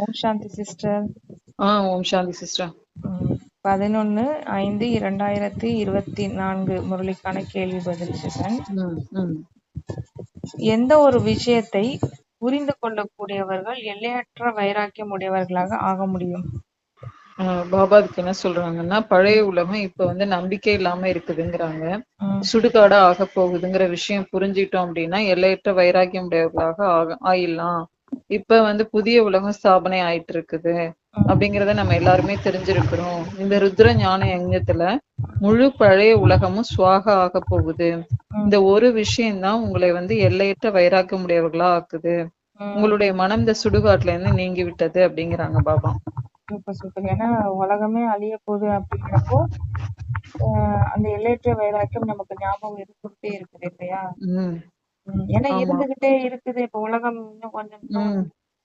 ஓம் சாந்தி sister. ஆ ஓம் சாந்தி sister. பதினொன்னு ஐந்து இரண்டாயிரத்தி இருபத்தி நான்கு முரளிக்கான கேள்வி பதில் ம் எந்த ஒரு விஷயத்தை புரிந்து கொள்ளக்கூடியவர்கள் எல்லையற்ற வைராக்கியம் உடையவர்களாக ஆக முடியும்? பாபா அதுக்கு என்ன சொல்றாங்கன்னா பழைய உலகம் இப்ப வந்து நம்பிக்கை இல்லாம இருக்குதுங்கிறாங்க. சுடுகாடா ஆக போகுதுங்கிற விஷயம் புரிஞ்சிட்டோம் அப்படின்னா எல்லையற்ற வைராக்கியம் உடையவர்களாக ஆக ஆயிடலாம். இப்ப வந்து புதிய உலகம் ஸ்தாபனை ஆயிட்டு இருக்குது அப்படிங்கறத நம்ம எல்லாருமே தெரிஞ்சிருக்கிறோம். இந்த ருத்ர ஞான யജ്ഞத்துல முழு பழைய உலகமும் சுவாக ஆக போகுது. இந்த ஒரு விஷயம்தான் உங்களை வந்து எல்லையற்ற வைராக்கியம் உடையவர்களா ஆக்குது. உங்களுடைய மனம் இந்த சுடுகாட்டுல இருந்து நீங்கி விட்டது அப்படிங்கிறாங்க பாபா. Super super. ஏன்னா உலகமே அழிய போகுது அப்படிங்கிறப்போ அந்த எல்லையற்ற வைராக்கியம் நமக்கு ஞாபகம் இருந்துகிட்டே இருக்குது இல்லையா? உம் ம், ஏன்னா ஆமா. இருந்துகிட்டே இருக்குது. இப்ப உலகம் இன்னும் கொஞ்சம்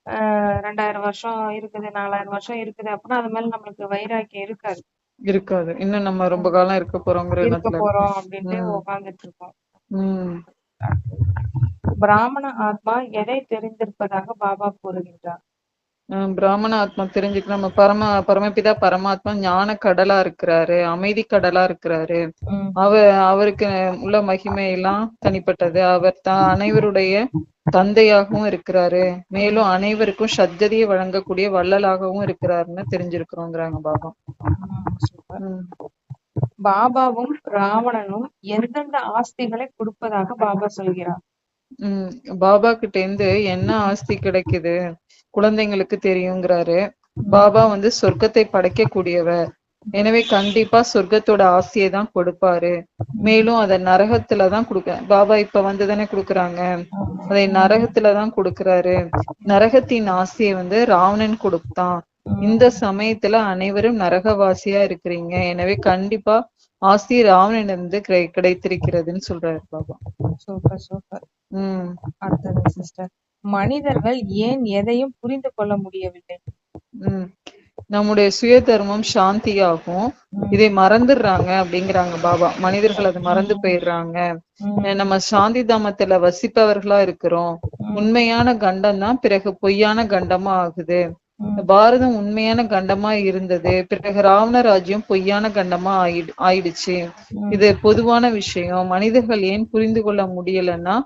ஆஹ், ரெண்டாயிரம் வருஷம் இருக்குது நாலாயிரம் வருஷம் இருக்குது அப்படின்னா அது மேல நம்மளுக்கு வைராக்கியம் இருக்காது. இருக்காது. இன்னும் நம்ம ரொம்ப காலம் இருக்க போறோங்கிற இருக்க எண்ணத்துல போறோம் அப்படின்ட்டு ம். உட்கார்ந்துட்டு இருக்கோம். உம் பிராமண ஆத்மா எதை தெரிந்திருப்பதாக பாபா கூறுகின்றார்? பிராமண ஆத்மா தெரிஞ்சுக்க நம்ம பரம பரமபிதா பரமாத்மா ஞான கடலா இருக்கிறாரு அமைதி கடலா இருக்கிறாரு. அவ அவருக்கு உள்ள மகிமை எல்லாம் தனிப்பட்டது. அவர் தான் அனைவருடைய தந்தையாகவும் இருக்கிறாரு. மேலும் அனைவருக்கும் சத்ததியை வழங்கக்கூடிய வள்ளலாகவும் இருக்கிறாருன்னு தெரிஞ்சிருக்கிறோங்கிறாங்க பாபா. பாபாவும் ராவணனும் எந்தெந்த ஆஸ்திகளை கொடுப்பதாக பாபா சொல்கிறார்? உம் பாபா கிட்ட இருந்து என்ன ஆஸ்தி கிடைக்குது? குழந்தைங்களுக்கு தெரியுங்கிறாரு. பாபா வந்து சொர்க்கத்தை படைக்கக்கூடியவர் எனவே கண்டிப்பா சொர்க்கத்தோட ஆசையை தான் கொடுப்பாரு. மேலும் அதை நரகத்துல தான் கொடுக்க பாபா இப்ப வந்து தானே கொடுக்குறாங்க. அதை நரகத்துல தான் கொடுக்கறாரு. நரகத்தின் ஆசையை வந்து ராவணன் கொடுத்தான். இந்த சமயத்துல அனைவரும் நரகவாசியா இருக்கிறீங்க. எனவே கண்டிப்பா ஆஸ்தி ராவணனிலிருந்து கிடை கிடைத்திருக்கிறதுன்னு சொல்றாரு பாபா. சூப்பர் சூப்பர் உம் அடுத்தது சிஸ்டர் மனிதர்கள் ஏன் எதையும் புரிந்து கொள்ள முடியவில்லை? உம் நம்முடைய சுய தர்மம் சாந்தியாகும் இதை மறந்துடுறாங்க அப்படிங்கிறாங்க பாபா. மனிதர்கள் அதை மறந்து போயிடுறாங்க. நம்ம சாந்தி தாமத்துல வசிப்பவர்களா இருக்கிறோம். உண்மையான கண்டம் தான் பிறகு பொய்யான கண்டமா ஆகுது. பாரதம் உண்மையான கண்டமா இருந்தது. பிறகு ராவண ராஜ்யம் பொய்யான கண்டமா ஆயிடு ஆயிடுச்சு. இது பொதுவான விஷயம். மனிதர்கள் ஏன் புரிந்து கொள்ள முடியலன்னா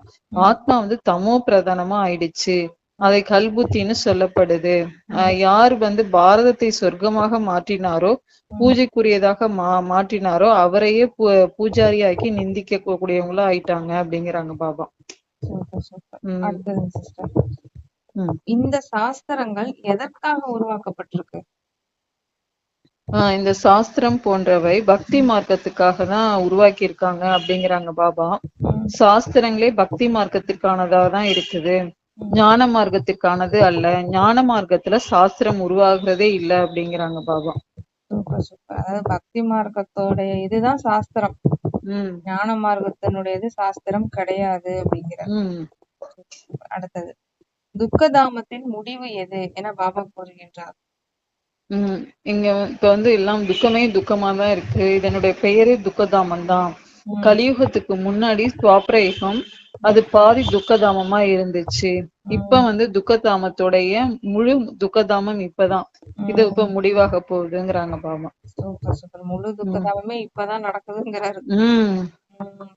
ஆத்மா வந்து தமோ பிரதானமா ஆயிடுச்சு. அதை கல்புத்தின்னு சொல்லப்படுது. ஆஹ் யார் வந்து பாரதத்தை சொர்க்கமாக மாற்றினாரோ பூஜைக்குரியதாக மா மாற்றினாரோ அவரையே பூ பூஜாரியாக்கி நிந்திக்க கூடியவங்களா ஆயிட்டாங்க அப்படிங்கிறாங்க பாபா. இந்த சாஸ்திரங்கள் எதற்காக உருவாக்கப்பட்டிருக்கு? இந்த சாஸ்திரம் போன்றவை பக்தி மார்க்கத்துக்காக தான் உருவாக்கி இருக்காங்க அப்படிங்கிறாங்க பாபா. சாஸ்திரங்களே பக்தி மார்க்கத்திற்கானதா தான் இருக்குது ஞான மார்க்கத்திற்கானது அல்ல. ஞான மார்க்கத்துல சாஸ்திரம் உருவாகுறதே இல்ல அப்படிங்கிறாங்க பாபா. அதாவது பக்தி மார்க்கத்தோடைய இதுதான் சாஸ்திரம். உம் ஞான மார்க்கத்தினுடையது சாஸ்திரம் கிடையாது அப்படிங்கிற. உம் அடுத்தது. துக்கதாமத்தின் முடிவு எது என பாபா கூறுகின்றார். உம் இங்க இப்ப வந்து எல்லாம் துக்கமே துக்கமா தான் இருக்கு. இதனுடைய பெயரே துக்கதாமம் தான் கலியுகத்துக்கு முன்னாடி துவாபர யுகம் அது பாதி துக்கதாமமா இருந்துச்சு. இப்ப வந்து துக்கதாமத்தோடைய முழு துக்கதாமம் இப்பதான். இது இப்ப முடிவாக போகுதுங்கிறாங்க பாபா. Super super. முழு துக்கதாமமே இப்பதான் நடக்குதுங்கிறாரு. உம்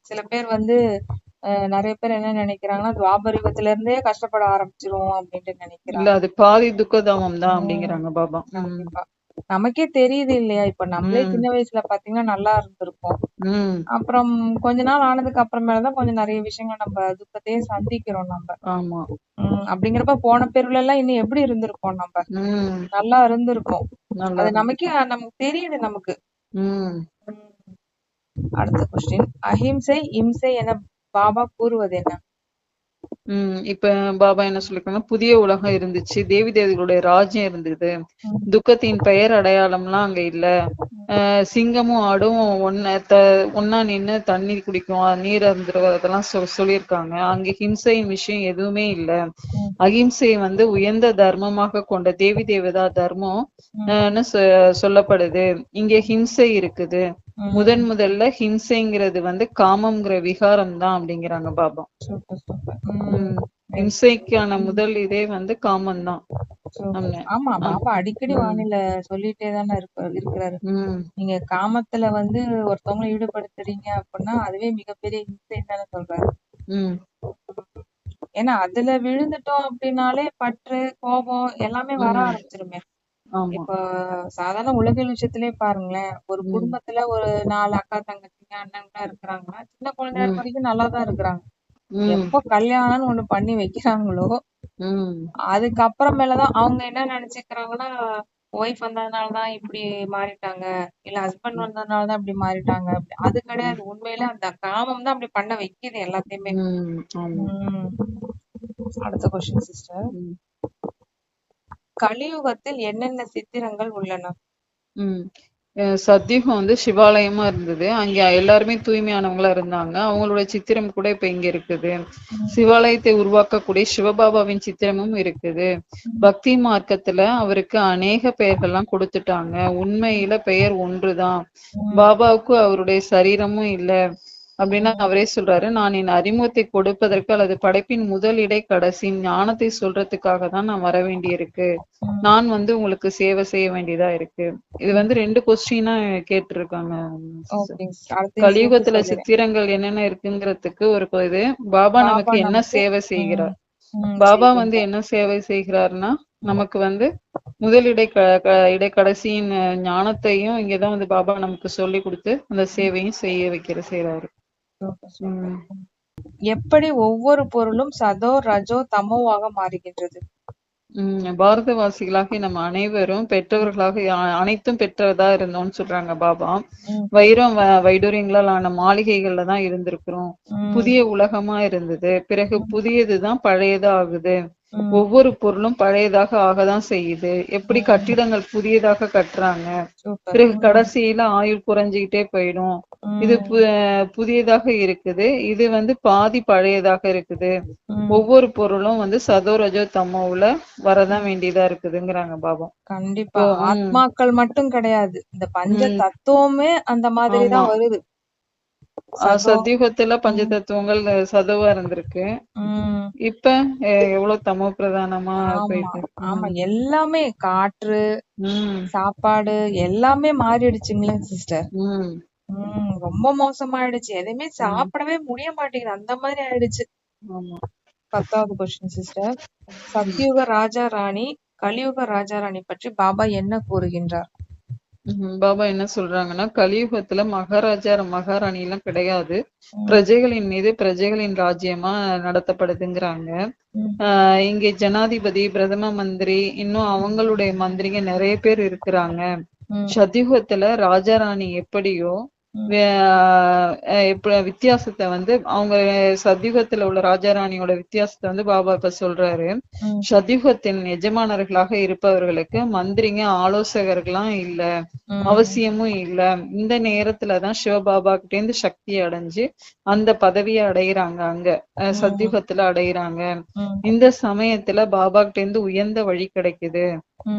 சில பேர் வந்து நிறைய பேர் என்ன நினைக்கிறாங்கன்னா துவாபரிவத்துல இருந்தே கஷ்டப்பட ஆரம்பிச்சிருவோம் அப்படின்ட்டு நினைக்கிறாங்க. இல்ல அது பாதி துக்கதாமம் தான் அப்படிங்கிறாங்க பாபா. கண்டிப்பா. நமக்கே தெரியுது இல்லையா? இப்ப நம்மளே. சின்ன வயசுல பாத்தீங்கன்னா நல்லா இருந்திருப்போம். அப்புறம் கொஞ்ச நாள் ஆனதுக்கு அப்புறமேலதான் கொஞ்சம் நிறைய விஷயங்கள் நம்ம துக்கத்தையே சந்திக்கிறோம் நம்ம. ஆமா. அப்படிங்கிறப்ப போன பேருல எல்லாம் இன்னும் எப்படி இருந்திருப்போம் நம்ம? நல்லா இருந்திருப்போம் நல்லா அது நமக்கே நமக்கு தெரியுது நமக்கு. அடுத்த கொஸ்டின் அஹிம்சை இம்சை என பாபா கூறுவது என்ன உம் இப்ப பாபா என்ன சொல்லிருக்காங்க? புதிய உலகம் இருந்துச்சு தேவி தேவதைகளுடைய ராஜ்யம் இருந்தது. துக்கத்தின் பெயர் அடையாளம்லாம் அங்க இல்ல. சிங்கமும் ஆடும் ஒன்ன த ஒன்னா நின்னு தண்ணி குடிக்கும் நீர் அருந்துருவ அதெல்லாம் சொ சொல்லியிருக்காங்க. அங்க ஹிம்சையின் விஷயம் எதுவுமே இல்ல. அகிம்சையை வந்து உயர்ந்த தர்மமாக கொண்ட தேவி தேவதா தர்மம் சொ- சொல்லப்படுது. இங்க ஹிம்சை இருக்குது. முதன் முதல்ல ஹிம்சைங்கிறது வந்து காமம்ங்கிற விகாரம் தான் அப்படிங்கிறாங்க பாபா. ஹிம்சைக்கான முதல் இதே வந்து காமம் தான். ஆமா பாபா அடிக்கடி வானில சொல்லிட்டே தானே இருக்கிறாரு. நீங்க காமத்துல வந்து ஒருத்தவங்களை ஈடுபடுத்துறீங்க அப்படின்னா அதுவே மிகப்பெரிய இன்சைட் தானே சொல்றாரு. ஏன்னா அதுல விழுந்துட்டோம் அப்படின்னாலே பற்று கோபம் எல்லாமே வர. ஆரம்பிச்சிருமே. ஆமா. இப்போ சாதாரண உலகியல் விஷயத்திலே பாருங்களேன். ஒரு ம். குடும்பத்துல ஒரு நாலு அக்கா தங்கச்சிங்க அண்ணன்லாம் இருக்கிறாங்கன்னா சின்ன குழந்தையா இருக்க வரைக்கும் நல்லா தான் இருக்கிறாங்க. உம் எப்போ கல்யாணம்னு ஒண்ணு பண்ணி வைக்கிறாங்களோ உம் அதுக்கப்புறமேலதான் அவங்க என்ன நினைச்சுக்கிறாங்கன்னா ஒய்ஃப் வந்ததுனாலதான் இப்படி மாறிட்டாங்க. இல்ல ஹஸ்பண்ட் வந்ததுனாலதான் இப்படி மாறிட்டாங்க. அப்படி- அது கிடையாது. உண்மையில அந்த காமம் தான் அப்படி பண்ண வைக்குது எல்லாத்தையுமே. ஆமா. உம் அடுத்த கொஸ்டின் சிஸ்டர் கலியுகத்தில் என்னென்ன சித்திரங்கள் உள்ளன? சத்தியுகம் வந்து சிவாலயமா இருந்தது. அங்க எல்லாருமே தூய்மையானவங்களா இருந்தாங்க. அவங்களோட சித்திரம் கூட இப்ப இங்க இருக்குது. சிவாலயத்தை உருவாக்கக்கூடிய சிவபாபாவின் சித்திரமும் இருக்குது. பக்தி மார்க்கத்துல அவருக்கு அநேக பெயர்கள்லாம் கொடுத்துட்டாங்க. உண்மையில பெயர் ஒன்றுதான். பாபாவுக்கு அவருடைய சரீரமும் இல்ல. அப்படின்னு அவரே சொல்றாரு. நான் என் அறிமுகத்தை கொடுப்பதற்கு அல்லது படைப்பின் முதல் இடை கடைசி ஞானத்தை சொல்றதுக்காக தான் நான் வர வேண்டியிருக்கு. நான் வந்து உங்களுக்கு சேவை செய்ய வேண்டியதா இருக்கு. இது வந்து ரெண்டு கொஸ்டினா கேட்டிருக்காங்க. கலியுகத்துல சித்திரங்கள் என்னென்ன இருக்குங்கிறதுக்கு ஒரு இது. பாபா நமக்கு என்ன சேவை செய்கிறார்? பாபா. வந்து என்ன சேவை செய்கிறார்னா நமக்கு வந்து முதல் இடை க- க- இடைக்கடைசியின் அஹ், ஞானத்தையும் இங்கதான் வந்து பாபா நமக்கு சொல்லி கொடுத்து அந்த சேவையும் செய்ய வைக்கிற செய்யறாரு. எப்படி ஒவ்வொரு பொருளும் சதோ ரஜோ தமோவாக மாறுகின்றது? உம் பாரதவாசிகளாக நம்ம அனைவரும் பெற்றவர்களாக அனைத்தும் பெற்றதா இருந்தோம்னு சொல்றாங்க பாபா. வைரம் வ- வைடூரியங்களால் ஆன மாளிகைகள்ல தான் இருந்திருக்கிறோம். புதிய உலகமா இருந்தது. பிறகு புதியதுதான் பழையதா ஆகுது. ஒவ்வொரு பொருளும் பழையதாக ஆகதான் செய்யுது. எப்படி கட்டிடங்கள் புதியதாக கட்டுறாங்க. பிறகு கடைசியில ஆயுள் குறைஞ்சுக்கிட்டே போயிடும். இது புதியதாக இருக்குது. இது வந்து பாதி பழையதாக இருக்குது. ஒவ்வொரு பொருளும் வந்து சதோரஜோ தமோவுல வரதான் வேண்டியதா இருக்குதுங்கிறாங்க பாபா. கண்டிப்பா. ஆத்மாக்கள் மட்டும் கிடையாது. இந்த பஞ்ச. தத்துவமே அந்த மாதிரி தான் ஆமா. வருது. சத்தியுகத்துல பஞ்ச தத்துவங்கள் சதுவா இருந்திருக்கு. இப்ப எவ்வளவு தமோ பிரதானமா போயிட்டு. ஆமா. எல்லாமே காற்று சாப்பாடு எல்லாமே மாறிடுச்சுங்களே சிஸ்டர். ம் ரொம்ப மோசமாயிடுச்சு. எதையுமே சாப்பிடவே முடிய மாட்டேங்குது. அந்த மாதிரி ஆயிடுச்சு. ஆமா. பத்தாவது கொஸ்டின் சிஸ்டர் சத்யுக ராஜா ராணி கலியுக ராஜா ராணி பற்றி பாபா என்ன கூறுகின்றார். பாபா என்ன சொல்றாங்கன்னா கலியுகத்துல மகாராஜா மகாராணி எல்லாம் கிடையாது. ம். பிரஜைகளின் மீது பிரஜைகளின் ராஜ்யமா நடத்தப்படுதுங்கிறாங்க. ம். ஆஹ் இங்கே ஜனாதிபதி பிரதம மந்திரி இன்னும் அவங்களுடைய மந்திரிங்க நிறைய பேர் இருக்கிறாங்க. ம், சத்தியுகத்துல ராஜா ராணி எப்படியோ ம். வித்தியாசத்தை வந்து அவங்க சத்தியுகத்துல உள்ள ராஜா ராணியோட வித்தியாசத்தை வந்து பாபா இப்ப சொல்றாரு. ம், சத்தியுகத்தின் எஜமானர்களாக இருப்பவர்களுக்கு மந்திரிங்க ஆலோசகர்கள்லாம் இல்ல. அவசியமும் இல்ல. இந்த நேரத்துலதான் சிவபாபா கிட்ட இருந்து சக்தி அடைஞ்சு அந்த பதவியை அடையிறாங்க அங்க. அஹ் சத்தியுகத்துல அடையிறாங்க. இந்த சமயத்துல பாபா கிட்ட இருந்து உயர்ந்த வழி கிடைக்குது.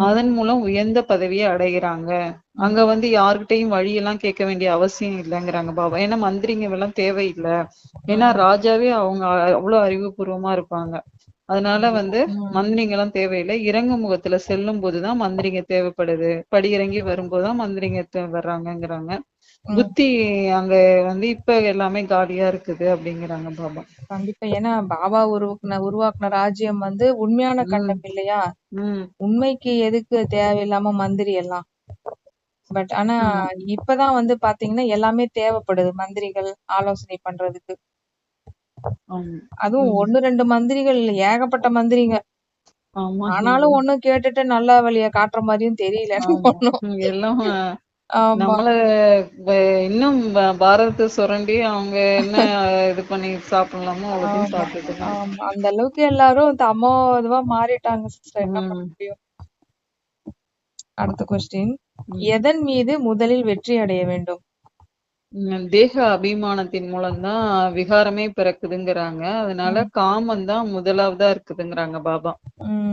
அதன் மூலம் உயர்ந்த பதவியை அடைகிறாங்க அங்க வந்து யாருகிட்டயும் வழியெல்லாம் கேட்க வேண்டிய அவசியம் இல்லைங்கிறாங்க பாபா. ஏன்னா மந்திரிங்க எல்லாம் தேவையில்லை. ஏன்னா ராஜாவே அவங்க அவ்வளவு அறிவுபூர்வமா இருப்பாங்க. அதனால வந்து. மந்திரிங்க எல்லாம் தேவையில்லை. இறங்கு முகத்துல செல்லும் போதுதான் மந்திரிங்க தேவைப்படுது. படி இறங்கி வரும்போதுதான் மந்திரிங்க வர்றாங்கங்கிறாங்க. புத்தி அங்க வந்து இப்ப எல்லாமே காலியா இருக்குது அப்படிங்கிறாங்க பாபா. கண்டிப்பா. ஏன்னா பாபா உருவாக்குன உருவாக்குன ராஜ்யம் வந்து உண்மையான கண்டம் இல்லையா? உண்மைக்கு எதுக்கு தேவையில்லாம மந்திரி எல்லாம்? பட் ஆனா இப்பதான் வந்து பாத்தீங்கன்னா எல்லாமே தேவைப்படுது. மந்திரிகள் ஆலோசனை பண்றதுக்கு. அதுவும் ஒண்ணு ரெண்டு மந்திரிகள் இல்ல. ஏகப்பட்ட மந்திரிங்க. ஆனாலும் ஒண்ணும் கேட்டுட்டு நல்ல வழிய காட்டுற மாதிரியும் தெரியல. எல்லாம் நம்மள இன்னும் ப- பாரதத்தை சுரண்டி அவங்க என்ன இது பண்ணி சாப்பிடலாமோ அவ்வளோத்தையும் சாப்பிட்டுட்டு அந்த அளவுக்கு எல்லாரும் தமோ இதுவா மாறிட்டாங்க சிஸ்டர் என்ன பண்ண. முடியும்? அடுத்த கொஸ்டின். எதன் மீது முதலில் வெற்றி அடைய வேண்டும்? தேக அபிமானத்தின் மூலம்தான் விகாரமே பிறக்குதுங்கிறாங்க. அதனால காமம் தான் முதலாவதா இருக்குதுங்கிறாங்க பாபா.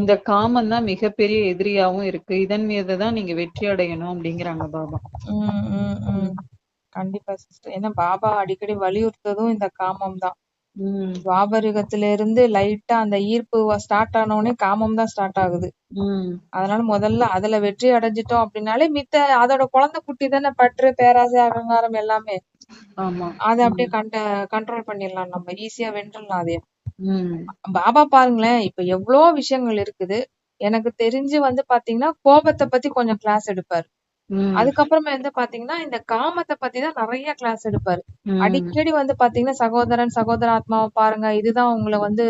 இந்த காமம் தான் மிகப்பெரிய எதிரியாவும் இருக்கு. இதன் மீதுதான் நீங்க வெற்றி அடையணும் அப்படிங்கிறாங்க பாபா. கண்டிப்பா சிஸ்டர். ஏன்னா பாபா அடிக்கடி வலியுறுத்ததும் இந்த காமம் தான் உம் துவாபரிகத்துல இருந்து லைட்டா அந்த ஈர்ப்பு ஸ்டார்ட் ஆன உடனே காமம் தான் ஸ்டார்ட் ஆகுது. உம் அதனால முதல்ல அதுல வெற்றி அடைஞ்சிட்டோம் அப்படின்னாலே மித்த அதோட குழந்தை குட்டி தானே பற்று பேராசை அகங்காரம் எல்லாமே. ஆமா. அதை அப்படியே கண்ட கண்ட்ரோல் பண்ணிடலாம் நம்ம. ஈஸியா வென்றலாம் அதே உம் பாபா பாருங்களேன் இப்ப எவ்வளோ விஷயங்கள் இருக்குது. எனக்கு தெரிஞ்சு வந்து பாத்தீங்கன்னா கோபத்தை பத்தி கொஞ்சம் கிளாஸ் எடுப்பாரு. உம் அதுக்கப்புறமா வந்து பாத்தீங்கன்னா இந்த காமத்தை பத்தி தான் நிறைய கிளாஸ் எடுப்பாரு. அடிக்கடி வந்து பாத்தீங்கன்னா சகோதரன் சகோதர ஆத்மாவை பாருங்க இதுதான் உங்களை வந்து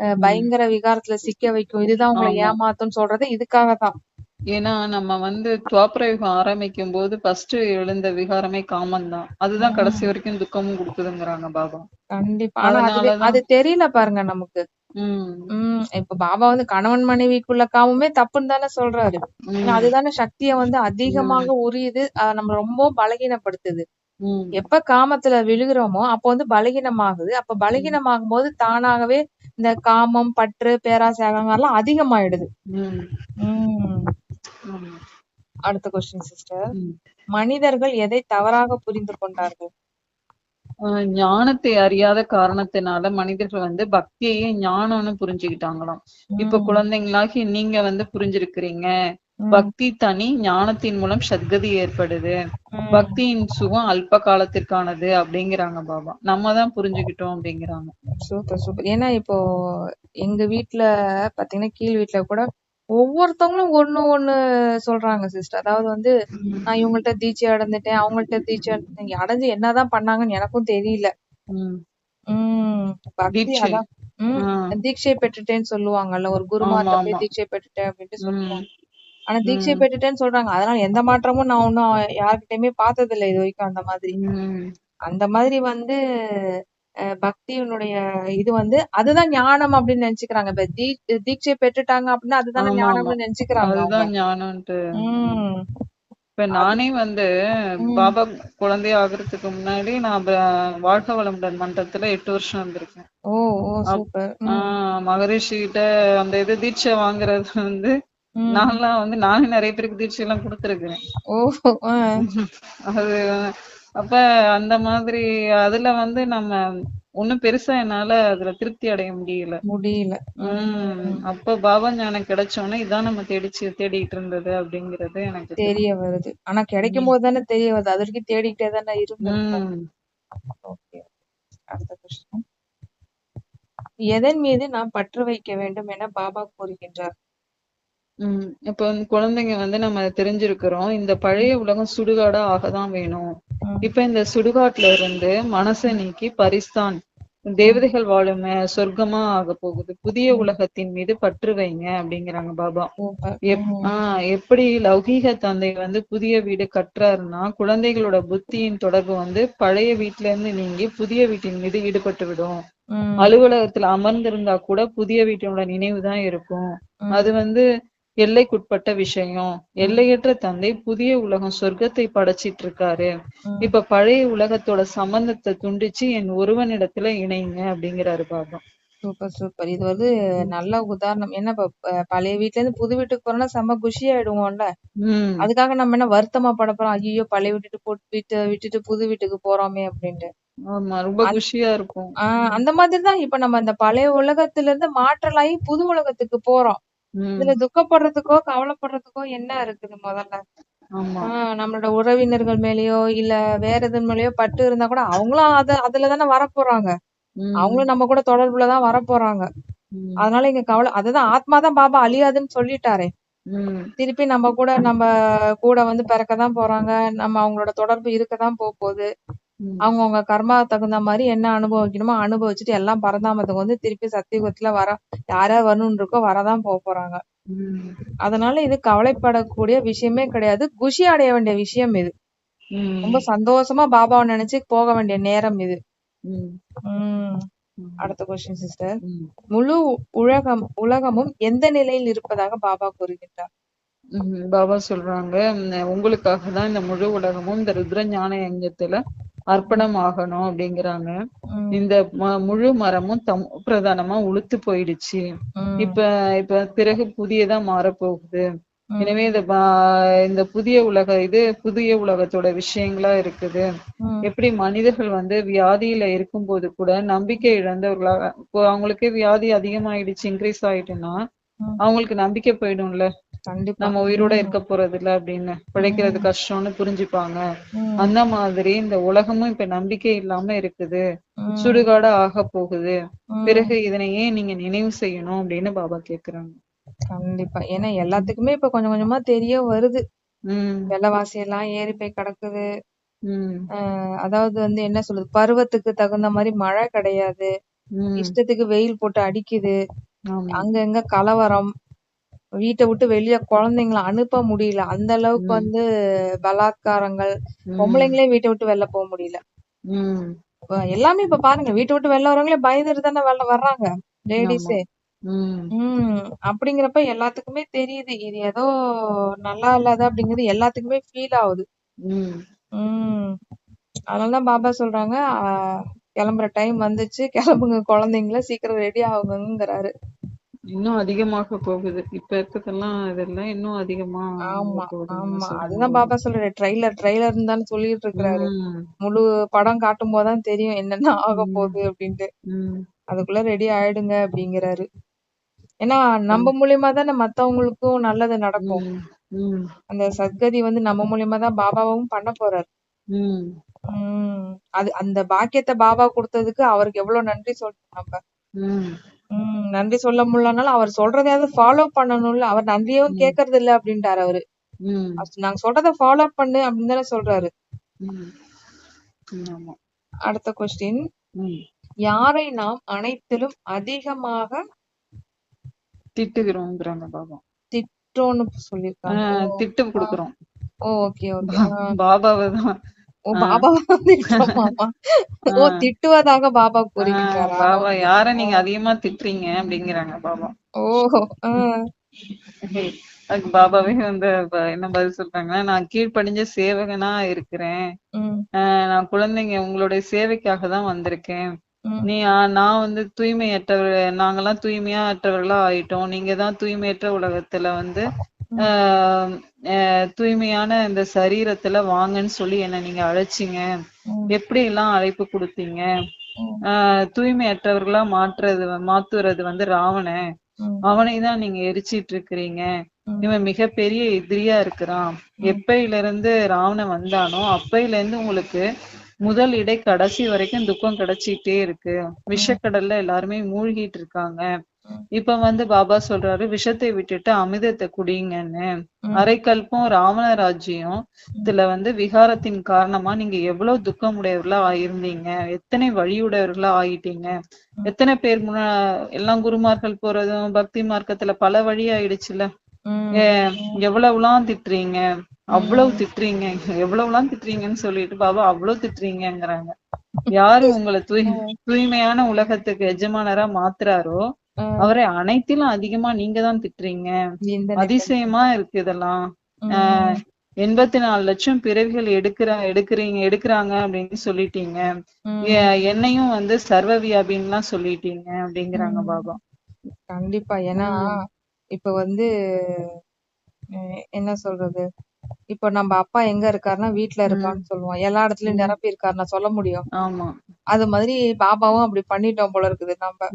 அஹ், பயங்கர விகாரத்துல சிக்க வைக்கும். இதுதான் உங்களை ஆமா. ஏமாத்தும்னு சொல்றது இதுக்காக தான் ஏன்னா நம்ம வந்து துவாபர யுகம் ஆரம்பிக்கும் போது ஃபர்ஸ்ட் எழுந்த விகாரமே காமம் தான் அதுதான் கடைசி வரைக்கும் துக்கமும் கொடுக்குதுங்கிறாங்க பாபா. கண்டிப்பா. ஆனா அது தெரியல பாருங்க நமக்கு. உம் உம் இப்ப பாபா வந்து கணவன் மனைவிக்குள்ள காமமே தப்புன்னு தானே சொல்றாரு. ஏன்னா அதுதானே சக்தியை வந்து அதிகமாக உரியுது. நம்ம ரொம்ப பலகீனப்படுத்துது. எப்ப காமத்துல விழுகிறோமோ அப்ப வந்து பலகீனமாகுது. அப்ப பலகீனமாகும் போது தானாகவே இந்த காமம் பற்று பேராசை அகங்காரம்லாம் அதிகமாயிடுது. ஆமா. அடுத்த கொஸ்டின் சிஸ்டர் மனிதர்கள் எதை தவறாக புரிந்து கொண்டார்கள்? ஞானத்தை அறியாத காரணத்தினால மனிதர்கள் வந்து பக்தியையே ஞானம்னு புரிஞ்சுக்கிட்டாங்களாம். இப்ப குழந்தைங்களாகி நீங்க வந்து புரிஞ்சிருக்கிறீங்க. பக்தி தனி ஞானத்தின் மூலம் சத்கதி ஏற்படுது. பக்தியின் சுகம் அல்ப காலத்திற்கானது அப்படிங்கிறாங்க பாபா. நம்ம தான் புரிஞ்சுக்கிட்டோம் அப்படிங்கிறாங்க. Super super. ஏன்னா இப்போ எங்க வீட்ல பாத்தீங்கன்னா கீழ் வீட்ல கூட ஒவ்வொருத்தவங்களும் ஒண்ணு ஒண்ணு சொல்றாங்க சிஸ்டர் அதாவது வந்து நான் இவங்கள்ட்ட தீட்சை அடைஞ்சிட்டேன் அவங்கள்ட்ட தீட்சை அடைஞ்சிட்டேன் அடைஞ்சு என்னதான் பண்ணாங்கன்னு எனக்கும் தெரியல. உம் பக்தி தீட்சை. அதான். உம் தீட்சை பெற்றுட்டேன்னு சொல்லுவாங்கல்ல ஒரு ஆமா குருமார்ட்ட ஆமா போய் தீட்சை பெற்றுட்டேன் அப்படின்ட்டு சொல்லுவாங்க. ஆனா தீட்சை பெற்றுட்டேன்னு சொல்றாங்க. அதனால எந்த மாற்றமும் நான் ஒன்னும் யார்கிட்டயுமே பார்த்தது இல்ல இது வரைக்கும் அந்த மாதிரி. அந்த மாதிரி வந்து பக்தியினுடைய இது வந்து அதுதான் ஞானம் அப்படின்னு நினைச்சுக்கிறாங்க. இப்ப தீ- தீட்சை பெற்றுட்டாங்க அப்படின்னா அதுதானே ஞானம்னு நினைச்சுக்கிறாங்க அதுதான் ஞானம்ட்டு இப்ப நானே வந்து பாபா குழந்தை ஆகுறதுக்கு முன்னாடி நான் வாழ்க வளமுடன் மன்றத்துல எட்டு வருஷம் இருந்திருக்கேன் ஓ சூப்பர். மகரிஷி கிட்ட அந்த இது தீட்சை வாங்குறது வந்து நான்லாம் வந்து நானே நிறைய பேருக்கு தீட்சை எல்லாம் அஹ், அது அப்ப அந்த மாதிரி அதுல வந்து நம்ம ஒண்ணும் பெருசா என்னால அதுல திருப்தி அடைய முடியல. முடியல. உம் அப்ப பாபா ஞானம் கிடைச்சோன்னே இதான் நம்ம தேடிச்சு தேடிட்டு இருந்தது அப்படிங்கறது எனக்கு தெரிய வருது. ஆனா கிடைக்கும் போது தானே தெரிய வருது. அது வரைக்கும் தேடிக்கிட்டே தானே ஓகே. அடுத்த கொஸ்டின் எதன் மீது நாம் பற்று வைக்க வேண்டும் என பாபா கூறுகின்றார்? உம் இப்ப வந்து குழந்தைங்க வந்து நம்ம தெரிஞ்சிருக்கிறோம். இந்த பழைய உலகம் சுடுகாடா ஆகதான் வேணும் இப்ப இந்த சுடுகாட்டுல இருந்து மனசை நீக்கி பரிஸ்தான். தேவதைகள் வாழும் சொர்க்கமா ஆக போகுது. புதிய உலகத்தின் மீது பற்று வைங்க அப்படிங்கிறாங்க பாபா. ஆஹ் எப்படி லௌகீக தந்தை வந்து புதிய வீடு கட்டுறாருன்னா குழந்தைகளோட புத்தியின் தொடர்பு வந்து பழைய வீட்டுல இருந்து நீங்கி புதிய வீட்டின் மீது ஈடுபட்டு விடும். அலுவலகத்துல அமர்ந்திருந்தா கூட புதிய வீட்டினோட நினைவு தான் இருக்கும் அது வந்து எல்லைக்குட்பட்ட விஷயம். எல்லையற்ற தந்தை புதிய உலகம் சொர்க்கத்தை படைச்சிட்டு இருக்காரு இப்ப பழைய உலகத்தோட சம்பந்தத்தை துண்டிச்சு என் ஒருவனிடத்துல இணைங்க அப்படிங்கிறாரு பாபா. Super super. இது வந்து நல்ல உதாரணம். என்ன பழைய வீட்ல இருந்து புது வீட்டுக்கு போறோம்னா செம்ம குஷி ஆயிடுவோம்ல. அதுக்காக நம்ம என்ன வருத்தமா பட போறோம்? ஐயோ பழைய விட்டுட்டு போட்டு வீட்டு விட்டுட்டு புது வீட்டுக்கு போறோமே அப்படின்ட்டு. ஆமா ரொம்ப குஷியா இருக்கும். ஆஹ் அந்த மாதிரிதான் இப்ப நம்ம இந்த பழைய உலகத்துல இருந்து மாற்றலாகி புது உலகத்துக்கு போறோம். இதுல துக்கப்படுறதுக்கோ கவலைப்படுறதுக்கோ என்ன இருக்குது முதல்ல? ஆஹ் நம்மளோட உறவினர்கள் மேலயோ இல்ல வேற எது மேலயோ பட்டு இருந்தா கூட அவங்களும் அத அதுலதானே வரப்போறாங்க. அவங்களும் நம்ம கூட தொடர்புலதான் வரப்போறாங்க. அதனால இங்க கவலை அதுதான் ஆத்மாதான் பாபா அழியாதுன்னு சொல்லிட்டாரே. திருப்பி நம்ம கூட நம்ம கூட வந்து பிறக்கதான் போறாங்க. நம்ம அவங்களோட தொடர்பு இருக்கதான் போக போகுது. அவங்கவங்க கர்மா தகுந்த மாதிரி என்ன அனுபவிக்கணுமோ அனுபவிச்சுட்டு எல்லாம் பரந்தாமத்துக்கு வந்து திருப்பி சத்தியுகத்துல வர யாரா வரணும்னு இருக்கோ வரதான் போக போறாங்க. அதனால இது கவலைப்படக்கூடிய விஷயமே கிடையாது. குஷி அடைய வேண்டிய விஷயம் இது. ரொம்ப சந்தோஷமா பாபாவை நினைச்சு போக வேண்டிய நேரம் இது. அடுத்த கொஸ்டின் சிஸ்டர் முழு உலகம் உலகமும் எந்த நிலையில் இருப்பதாக பாபா கூறுகின்றார்? பாபா சொல்றாங்க உங்களுக்காக தான் இந்த முழு உலகமும் இந்த ருத்ர ஞான யஞ்சத்துல அர்ப்பணம் ஆகணும் அப்படிங்கிறாங்க இந்த முழு மரமும் தம் பிரதானமா உளுத்து போயிடுச்சு. இப்ப இப்ப பிறகு புதியதா மாறப்போகுது. எனவே இந்த இந்த புதிய உலக இது புதிய உலகத்தோட விஷயங்களா இருக்குது. எப்படி மனிதர்கள் வந்து வியாதியில இருக்கும்போது கூட நம்பிக்கை இழந்தவர்களா இப்போ அவங்களுக்கே வியாதி அதிகமாயிடுச்சு இன்க்ரீஸ் ஆயிட்டுன்னா. அவங்களுக்கு நம்பிக்கை போயிடும்ல. கண்டிப்பா. நம்ம உயிரோட இருக்க போறது இல்ல அப்படின்னு பிழைக்கிறது கஷ்டம்னு புரிஞ்சுப்பாங்க. அந்த மாதிரி இந்த உலகமும் இப்ப நம்பிக்கை இல்லாம இருக்குது. சுடுகாடா ஆக போகுது. பிறகு இதனை ஏன் நீங்க நினைவு செய்யணும் அப்படின்னு பாபா கேக்குறாங்க. கண்டிப்பா. ஏன்னா எல்லாத்துக்குமே இப்ப கொஞ்சம் கொஞ்சமா தெரிய வருது. உம் விலைவாசி எல்லாம் ஏறி போய் கிடக்குது. அதாவது வந்து என்ன சொல்லுது பருவத்துக்கு தகுந்த மாதிரி மழை கிடையாது. இஷ்டத்துக்கு வெயில் போட்டு அடிக்குது. அங்கங்க கலவரம். வீட்டை விட்டு வெளிய குழந்தைங்களை அனுப்ப முடியல. அந்த அளவுக்கு ம். வந்து பலாத்காரங்கள் பொம்பளைங்களே வீட்டை விட்டு வெளில போக முடியல. உம் இப்ப எல்லாமே இப்ப பாருங்க வீட்டை விட்டு வெளில வரவங்களே பயந்துட்டு தானே வெளில வர்றாங்க லேடிஸே உம் அப்படிங்கிறப்ப எல்லாத்துக்குமே தெரியுது இது ஏதோ நல்லா இல்லாத அப்படிங்கிறது எல்லாத்துக்குமே ஃபீல் ஆகுது. உம் உம் அதனாலதான் பாபா சொல்றாங்க ஆஹ் கிளம்புற டைம் வந்துச்சு கிளம்புங்க குழந்தைங்கள சீக்கிரம் ரெடி ஆகுங்கிறாரு இன்னும் அதிகமாக போகுது. இப்ப இருக்கதெல்லாம் இதெல்லாம் இன்னும் அதிகமா ஆமா ஆமா. அதுதான் பாபா சொல்றாரு ட்ரைலர் ட்ரைலர் தானே சொல்லிட்டு இருக்கிறாரு. முழு படம் காட்டும் போதுதான் தெரியும் என்னென்ன ஆக. போகுது அப்படின்ட்டு. அதுக்குள்ள ரெடி ஆயிடுங்க அப்படிங்கிறாரு. ஏன்னா நம்ம மூலியமா தானே மத்தவங்களுக்கும் நல்லது நடக்கும். அந்த சத்கதி வந்து நம்ம மூலியமா தான் பாபாவும் பண்ண போறாரு. அது அந்த பாக்கியத்தை பாபா கொடுத்ததுக்கு அவருக்கு எவ்வளவு நன்றி சொல்லணும் நம்ம. உம் நன்றி சொல்ல முடியலனாலும் அவர் சொல்றதையாவது ஃபாலோ பண்ணணும்ல அவர் நன்றியும் கேக்குறது இல்ல அப்படின்ட்டாரு அவரு நாங்க சொல்றத ஃபாலோ பண்ணு அப்படின்னு தானே சொல்றாரு ஆமா அடுத்த கொஸ்டின் உம் யாரை நாம் அனைத்திலும் அதிகமாக திட்டுகிறோங்கிறாங்க பாபா திட்டோன்னு சொல்லியிருக்காங்க ஆஹ் திட்டு கொடுக்குறோம் ஓகே ஓகே பாபாவை தான் ஓ பாபா ஓ திட்டுவதாக பாபா கூறுகின்றாரா பாபா யார நீங்க அதிகமா திட்டுறீங்க அப்படிங்கிறாங்க பாபா. ஓஹோ அதுக்கு பாபாவே வந்து என்ன பதில் சொல்றாங்கன்னா நான் கீழ்ப்படிஞ்ச சேவகனா இருக்கிறேன். நான் குழந்தைங்க உங்களுடைய சேவைக்காக தான் வந்திருக்கேன். நீ நான் வந்து தூய்மையற்றவர் நாங்கெல்லாம் தூய்மையா அற்றவர்களா ஆயிட்டோம். நீங்க தான் தூய்மையற்ற உலகத்துல வந்து தூய்மையான இந்த சரீரத்துல வாங்கன்னு சொல்லி என்ன நீங்க அழைச்சீங்க. எப்படி எல்லாம் அழைப்பு கொடுத்தீங்க? தூய்மையற்றவர்களா மாற்றுறது மாத்துறது வந்து ராவணன். உம் அவனை தான் நீங்க எரிச்சிட்டு இருக்கிறீங்க இவன் மிகப்பெரிய எதிரியா இருக்கிறான். எப்பையில இருந்து ராவணன் வந்தானோ அப்பையில இருந்து உங்களுக்கு முதல் இடை கடைசி வரைக்கும் துக்கம் கிடைச்சிட்டே இருக்கு. விஷக்கடல்ல எல்லாருமே மூழ்கிட்டு இருக்காங்க. இப்ப வந்து பாபா சொல்றாரு விஷத்தை விட்டுட்டு அமிர்தத்தை குடிங்கன்னு. அரைக்கல்பம் ராவண ராஜ்யம் இதுல வந்து விகாரத்தின் காரணமா நீங்க எவ்வளவு துக்கம் உடையவர்களா ஆயிருந்தீங்க? எத்தனை வழியுடையவர்களா ஆயிட்டீங்க? எத்தனை பேர் முன்ன எல்லாம் குருமார்கள் போறதும் பக்தி மார்க்கத்துல பல வழி ஆயிடுச்சுல எவ்வளவுலாம் திட்டுறீங்க? அவ்வளவு திட்டுறீங்க. எவ்வளவுலாம் திட்டுறீங்கன்னு சொல்லிட்டு பாபா அவ்வளவு திட்டுறீங்கங்கிறாங்க. யாரு உங்களை தூய் தூய்மையான உலகத்துக்கு எஜமானரா மாத்துறாரோ அவரை அனைத்திலும் அதிகமா நீங்க தான் திட்டுறீங்க. அதிசயமா இருக்கு இதெல்லாம். எண்பத்தி நாலு லட்சம் பிறவிகள் எடுக்கிற எடுக்கிறீங்க எடுக்கிறாங்க அப்படின்னு சொல்லிட்டீங்க. என்னையும் வந்து சர்வ வியாபின்லாம் சொல்லிட்டீங்க அப்படிங்கிறாங்க பாபா. கண்டிப்பா. ஏன்னா இப்ப வந்து என்ன சொல்றது? இப்ப நம்ம அப்பா எங்க இருக்காருன்னா வீட்ல இருப்பான்னு சொல்லுவோம். எல்லா இடத்துலயும் நிரப்பி இருக்காருன்னா சொல்ல முடியும். ஆமா. அது மாதிரி பாபாவும் அப்படி பண்ணிட்டோம் போல இருக்குது நம்ம.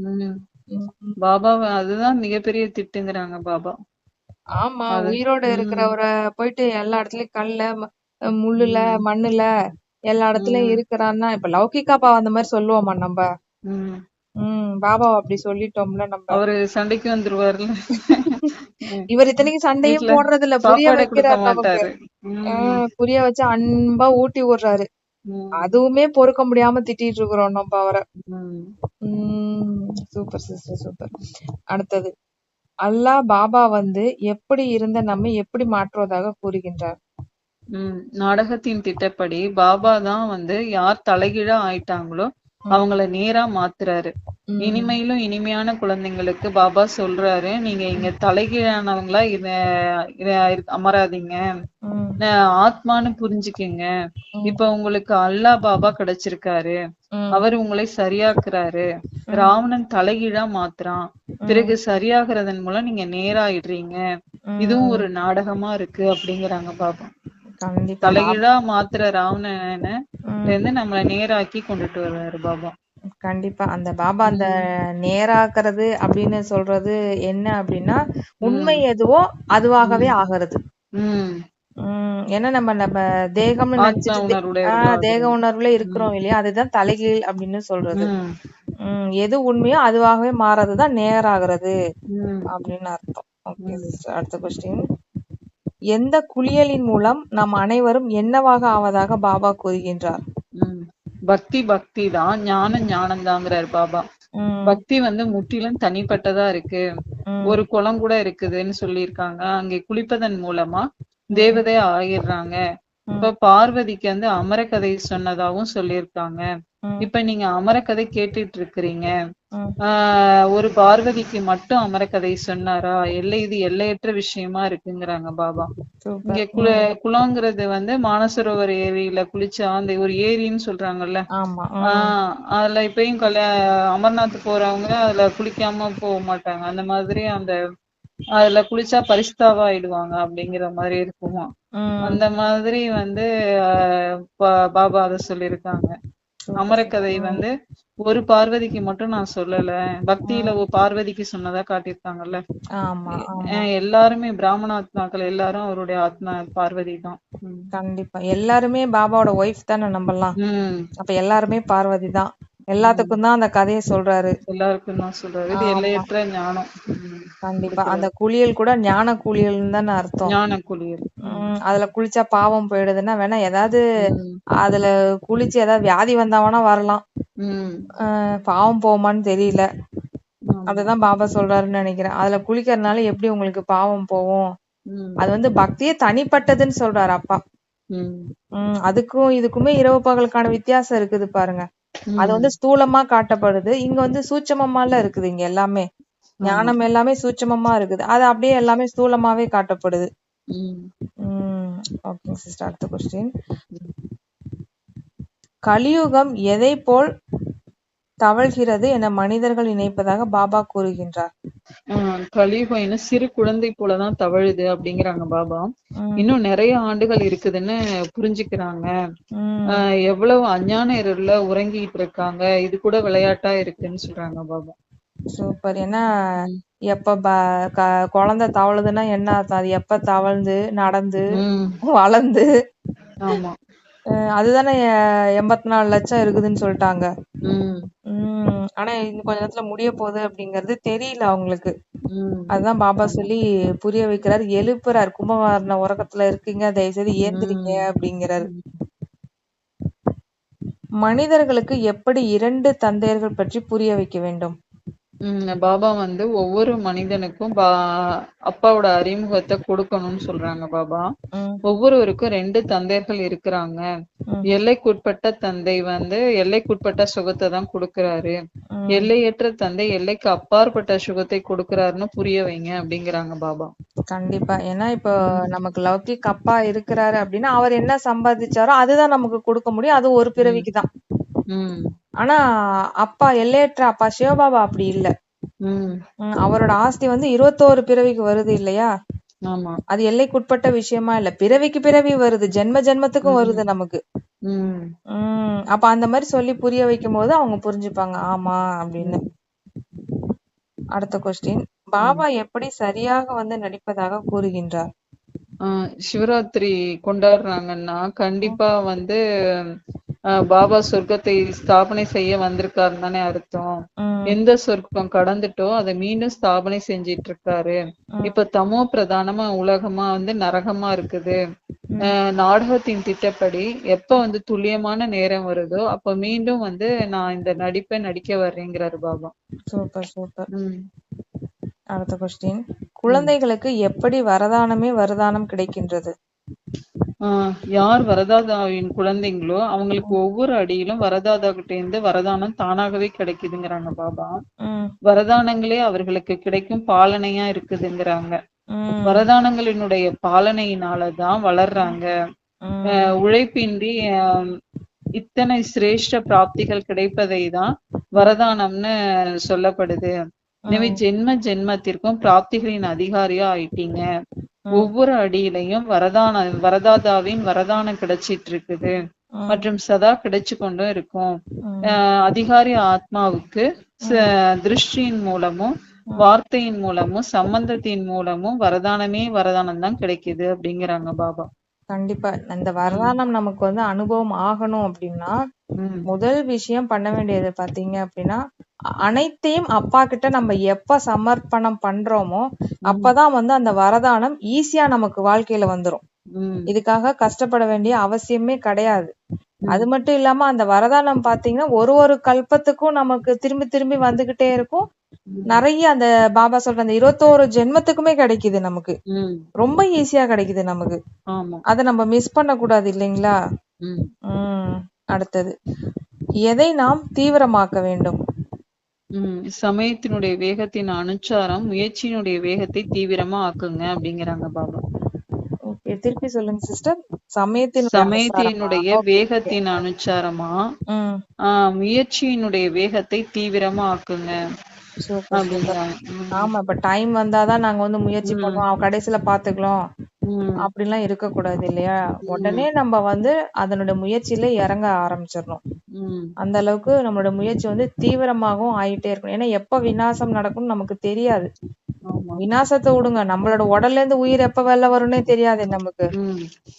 பாபா அதுதான் மிகப்பெரிய திட்டுங்கிறாங்க பாபா. ஆமா உயிரோட இருக்கிறவரை போயிட்டு எல்லா இடத்துலயும் கல்ல முள்ளுல மண்ணுல எல்லா இடத்துலயும் இருக்கிறான்னா இப்ப லௌகிகாப்பா அந்த மாதிரி சொல்லுவோமா நம்ம? உம் பாபா அப்படி சொல்லிட்டோம்ல நம்ம. அவரு சண்டைக்கு வந்துருவாருல்ல. இவர் இத்தனைக்கும் சண்டையும் போடுறது இல்ல புரிய வைக்கிறார் புரிய வச்சு அன்பா ஊட்டி விடுறாரு. அதுவுமே பொறுக்க முடியாம திட்டிட்டு இருக்கிறோம் நம்ம அவரை. சூப்பர் சிஸ்டர் சூப்பர் அடுத்தது அல்லாஹ் பாபா வந்து எப்படி இருந்த நம்மை எப்படி மாற்றுவதாக கூறுகின்றார்? உம் நாடகத்தின் திட்டப்படி பாபா தான் வந்து யார் தலைகீழா ஆயிட்டாங்களோ அவங்கள நேரா மாத்துறாரு. இனிமையிலும் இனிமையான குழந்தைங்களுக்கு பாபா சொல்றாரு. நீங்க இங்க தலைகீழானவங்களா இத அமராதீங்க. ஆத்மான்னு புரிஞ்சுக்குங்க. இப்ப உங்களுக்கு அல்லாஹ் பாபா கிடைச்சிருக்காரு. அவர் உங்களை சரியாக்குறாரு. ராவணன் தலைகீழா மாத்துறான். பிறகு சரியாகிறதன் மூலம் நீங்க நேராயிடுறீங்க. இதுவும் ஒரு நாடகமா இருக்கு அப்படிங்கிறாங்க பாபா. தலைகீழா மாத்துற ராவணனை இருந்து நம்மள நேராக்கி கொண்டுட்டு வருவாரு பாபா. கண்டிப்பா. அந்த பாபா அந்த நேராக்குறது அப்படின்னு சொல்றது என்ன அப்படின்னா உண்மை எதுவோ அதுவாகவே ஆகிறது. ஏன்னா நம்ம நம்ம தேகம்னு ஆத்ம நினைச்சிட்டு தே- உணர்வுடையவர்களா ஆஹ் தேக உணர்வுல இருக்கிறோம் இல்லையா? அதுதான் தலைகீழ் அப்படின்னு சொல்றது. உம் எது உண்மையோ அதுவாகவே மாறதுதான் நேராகிறது அப்படின்னு அர்த்தம். ஓகே அடுத்த கொஸ்டின் எந்த குளியலின் மூலம் நாம் அனைவரும் என்னவாக ஆவதாக பாபா கூறுகின்றார்? உம் பக்தி பக்தி தான். ஞானம் ஞானம் தாங்கிறாரு பாபா பக்தி வந்து முற்றிலும் தனிப்பட்டதா இருக்கு. ஒரு குளம் கூட இருக்குதுன்னு சொல்லியிருக்காங்க. அங்கே குளிப்பதன் மூலமா தேவதை ஆகிடுறாங்க இப்ப பார்வதிக்கு வந்து அமரக்கதை சொன்னதாவும் சொல்லியிருக்காங்க. இப்ப நீங்க அமரக்கதை கேட்டுட்டு இருக்கிறீங்க ஆஹ் ஒரு பார்வதிக்கு மட்டும் அமரக்கதை சொன்னாரா? எல்லை இது எல்லையற்ற விஷயமா இருக்குங்கிறாங்க பாபா. இங்க குள குளங்கிறது வந்து மானசரோவர் ஏரியில குளிச்சா அந்த ஒரு ஏரின்னு சொல்றாங்கல்ல. ஆஹ் அதுல இப்பயும் கல்யா அமர்நாத் போறவங்க அதுல குளிக்காம போக மாட்டாங்க. அந்த மாதிரி அந்த அதுல குளிச்சா பரிஸ்தாவா ஆயிடுவாங்க அப்படிங்கிற மாதிரி இருக்குமா? அந்த மாதிரி வந்து பாபா அதை சொல்லியிருக்காங்க. அமரக்கதை வந்து ஒரு பார்வதிக்கு மட்டும் நான் சொல்லல. பக்தியில ஒரு பார்வதிக்கு சொன்னதா காட்டியிருக்காங்கல்ல. எல்லாருமே பிராமண ஆத்மாக்கள் எல்லாரும் அவருடைய ஆத்மா பார்வதி தான். கண்டிப்பா. எல்லாருமே பாபாவோட ஒய்ஃப் தானே நம்பலாம். அப்ப எல்லாருமே பார்வதி தான். எல்லாத்துக்கும் தான் அந்த கதையை சொல்றாரு. எல்லாருக்கும் தான் சொல்றாரு. இது எல்லையற்ற ஞானம். கண்டிப்பா. அந்த குளியல் கூட ஞான குளியல்னு தானே அர்த்தம். ஞான குளியல். அதுல குளிச்சா பாவம் போயிடுதுன்னா வேணா ஏதாவது அதுல குளிச்சு ஏதாவது வியாதி வந்தாவனா வரலாம். பாவம் போகுமான்னு தெரியல. அதுதான் பாபா சொல்றாருன்னு நினைக்கிறேன். அதுல குளிக்கிறதுனால எப்படி உங்களுக்கு பாவம் உம் அது வந்து பக்தியே தனிப்பட்டதுன்னு சொல்றாரு அப்பா. அதுக்கும் இதுக்குமே இரவு பகலுக்கான வித்தியாசம் இருக்குது பாருங்க. அது வந்து ஸ்தூலமா காட்டப்படுது. இங்க வந்து சூட்சமமால இருக்குது இங்க எல்லாமே. ஞானம் எல்லாமே சூட்சமமா இருக்குது. அது அப்படியே எல்லாமே ஸ்தூலமாவே காட்டப்படுது. Okay sister. அடுத்த கொஸ்டின் கலியுகம் எதை போல் தவழ்கிறது என மனிதர்கள் நினைப்பதாக பாபா கூறுகின்றார். கலியுகம் இன்னும் சிறு குழந்தை போலதான் தவழுது அப்படிங்கிறாங்க பாபா. இன்னும் நிறைய ஆண்டுகள் இருக்குதுன்னு புரிஞ்சுக்கிறாங்க. எவ்வளவு அஞ்ஞான இருள்ல உறங்கிட்டு இருக்காங்க. இது கூட விளையாட்டா இருக்குன்னு சொல்றாங்க பாபா. சூப்பர். ஏன்னா எப்ப குழந்தை தவழுதுன்னா என்ன அது எப்ப தவழ்ந்து நடந்து வளர்ந்து? ஆமா. அதுதானே எண்பத்தி நாலு லட்சம் இருக்குதுன்னு சொல்லிட்டாங்க. உம் ஆனா இன்னும் கொஞ்ச நேரத்துல முடிய போகுது அப்படிங்கறது தெரியல அவங்களுக்கு. அதுதான் பாபா சொல்லி புரிய வைக்கிறாரு. எழுப்புறாரு. கும்பகாரண உறக்கத்துல இருக்கீங்க. தயவு செய்து ஏந்திரிங்க அப்படிங்கிறாரு. மனிதர்களுக்கு எப்படி இரண்டு தந்தையர்கள் பற்றி புரிய வைக்க வேண்டும்? பாபா வந்து ஒவ்வொரு மனிதனுக்கும் பா அப்பாவோட அறிமுகத்தை கொடுக்கணும்னு சொல்றாங்க பாபா. ஒவ்வொருவருக்கும் ரெண்டு தந்தையர்கள் இருக்கிறாங்க. எல்லைக்குட்பட்ட தந்தை வந்து எல்லைக்குட்பட்ட சுகத்தை தான் கொடுக்கறாரு. எல்லையற்ற தந்தை எல்லைக்கு அப்பாற்பட்ட சுகத்தை கொடுக்கறாருன்னு புரிய வைங்க அப்படிங்கிறாங்க பாபா. கண்டிப்பா. ஏன்னா இப்போ நமக்கு லௌகிக் அப்பா இருக்கிறாரு அப்படின்னா அவர் என்ன சம்பாதிச்சாரோ அதுதான் நமக்கு கொடுக்க முடியும். அது ஒரு பிறவிக்கு தான் ஆனா அப்பா எல்லையற்ற அப்பா சிவபாபா அப்படி இல்ல. அவரோட ஆஸ்தி வந்து இருபத்தோரு பிறவிக்கு வருது இல்லையா? அது எல்லைக்குட்பட்ட விஷயமா இல்ல. பிறவிக்கு பிறவி வருது. ஜென்ம ஜென்மத்துக்கும் வருது நமக்கு. உம் அப்ப அந்த மாதிரி சொல்லி புரிய வைக்கும் போது அவங்க புரிஞ்சுப்பாங்க. ஆமா அப்படின்னு. அடுத்த கொஸ்டின் பாபா எப்படி சரியாக வந்து நடிப்பதாக கூறுகின்றார்? சிவராத்திரி கொண்டாடுறாங்கன்னா கண்டிப்பா வந்து பாபா சொர்க்கத்தை ஸ்தாபனை செய்ய வந்திருக்காருன்னு தானே அர்த்தம். எந்த சொர்க்கம் கடந்துட்டோ அதை மீண்டும் ஸ்தாபனை செஞ்சிட்டு இருக்காரு இப்ப தமோ பிரதானமா உலகமா வந்து நரகமா இருக்குது. நாடகத்தின் திட்டப்படி எப்ப வந்து துல்லியமான நேரம் வருதோ அப்ப மீண்டும் வந்து நான் இந்த நடிப்பை நடிக்க வர்றேங்கிறாரு பாபா. Super super. அடுத்த கொஸ்டின் குழந்தைகளுக்கு எப்படி வரதானமே வரதானம் கிடைக்கின்றது? யார் வரதாதாவின் குழந்தைங்களோ அவங்களுக்கு ஒவ்வொரு அடியிலும் வரதாதா கிட்ட இருந்து வரதானம் தானாகவே கிடைக்குதுங்கிறாங்க பாபா. வரதானங்களே அவர்களுக்கு கிடைக்கும் பாலனையா இருக்குதுங்கிறாங்க. வரதானங்களினுடைய பாலனையினாலதான் வளர்றாங்க. உழைப்பின்றி இத்தனை சிரேஷ்ட பிராப்திகள் கிடைப்பதை தான் வரதானம்னு சொல்லப்படுது. எனவே ஜென்ம ஜென்மத்திற்கும் பிராப்திகளின் அதிகாரியா ஆயிட்டீங்க. ஒவ்வொரு அடியிலையும் வரதான வரதாதாவின் வரதானம் கிடைச்சிட்டு இருக்குது மற்றும் சதா கிடைச்சு கொண்டும் இருக்கும். அதிகாரி ஆத்மாவுக்கு திருஷ்டியின் மூலமும் வார்த்தையின் மூலமும் சம்பந்தத்தின் மூலமும் வரதானமே வரதானம் தான் கிடைக்குது அப்படிங்கிறாங்க பாபா. கண்டிப்பா. இந்த வரதானம் நமக்கு வந்து அனுபவம் ஆகணும் அப்படின்னா முதல் விஷயம் பண்ண வேண்டியது பாத்தீங்க அப்படின்னா அனைத்தையும் அப்பா கிட்ட நம்ம எப்ப சமர்ப்பணம் பண்றோமோ அப்பதான் வந்து அந்த வரதானம் ஈஸியா நமக்கு வாழ்க்கையில வந்துரும். இதுக்காக கஷ்டப்பட வேண்டிய அவசியமே கிடையாது. அது மட்டும் இல்லாம அந்த வரதானம் பாத்தீங்கன்னா ஒரு ஒரு கல்பத்துக்கும் நமக்கு திரும்பி திரும்பி வந்துகிட்டே இருக்கும். நிறைய அந்த பாபா சொல்ற அந்த இருபத்தோரு ஜென்மத்துக்குமே கிடைக்குது நமக்கு. ரொம்ப ஈஸியா கிடைக்குது நமக்கு. அதை நம்ம மிஸ் பண்ண கூடாது இல்லைங்களா உம் அடுத்தது. எதை நாம் தீவிரமாக்க வேண்டும்? சமயத்தினுடைய வேகத்தின் அனுச்சாரம் முயற்சியினுடைய வேகத்தை தீவிரமா ஆக்குங்க அப்படிங்கிறாங்க பாபா. திருப்பி சொல்லுங்க சிஸ்டர். சமயத்தின் சமயத்தினுடைய வேகத்தின் அனுச்சாரமா? முயற்சியினுடைய வேகத்தை தீவிரமா ஆக்குங்க. ஆமா இப்ப டைம் வந்தாதான் நாங்க வந்து முயற்சி பண்ணுவோம். கடைசியில பாத்துக்கலாம் அப்படிலாம் இருக்க கூடாது இல்லையா? உடனே நம்ம வந்து அதனுடைய முயற்சியில இறங்க ஆரம்பிச்சிடணும். அந்த அளவுக்கு நம்மளோட முயற்சி வந்து தீவிரமாகவும் ஆயிட்டே இருக்கணும். ஏன்னா எப்ப விநாசம் நடக்கும்னு நமக்கு தெரியாது. விநாசத்தை விடுங்க. நம்மளோட உடல்ல இருந்து உயிர் எப்ப வெளில வரும்னே தெரியாது நமக்கு.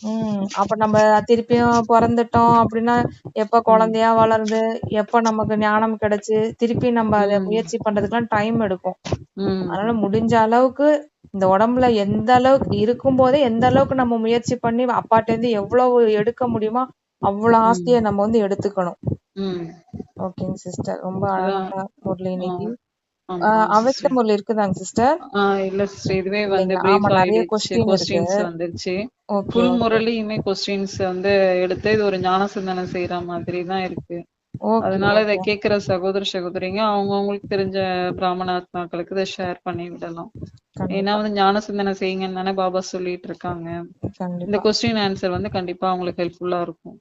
உம் அப்ப நம்ம திருப்பியும் பிறந்துட்டோம் அப்படின்னா எப்ப குழந்தையா வளருது? எப்ப நமக்கு ஞானம் கிடைச்சு? திருப்பி நம்ம அதை முயற்சி பண்றதுக்கெல்லாம் டைம் எடுக்கும். அதனால முடிஞ்ச அளவுக்கு இந்த உடம்புல எந்த அளவுக்கு இருக்கும் போதே எந்த அளவுக்கு நம்ம முயற்சி பண்ணி அப்பாட்ட இருந்து எவ்வளவு எடுக்க முடியுமோ அவ்வளவு ஆஸ்தியை நம்ம வந்து எடுத்துக்கணும். ஓகேங்க சிஸ்டர் ரொம்ப அழகா முரளி இன்னைக்கு. அவஸ்த முரளி இருக்குதாங்க சிஸ்டர் இல்ல சிஸ்டர் இதுவே வந்து ஆயிடுச்சு இருக்கு. கொஸ்டின்ஸ் வந்துருச்சு. ஃபுல் முரளியுமே கொஸ்டின்ஸ் வந்து எடுத்து இது ஒரு ஞான சிந்தனை செய்யற மாதிரி தான் இருக்கு அதனால இதை கேக்குற சகோதர சகோதரிங்க அவங்க அவங்களுக்கு தெரிஞ்ச பிராமண ஆத்மாக்களுக்கு இதை ஷேர் பண்ணி விடலாம். ஏன்னா வந்து ஞான சிந்தனை செய்யுங்கன்னு தானே பாபா சொல்லிட்டு இருக்காங்க. இந்த கொஸ்டின் ஆன்சர் வந்து கண்டிப்பா அவங்களுக்கு ஹெல்ப்ஃபுல்லா இருக்கும்.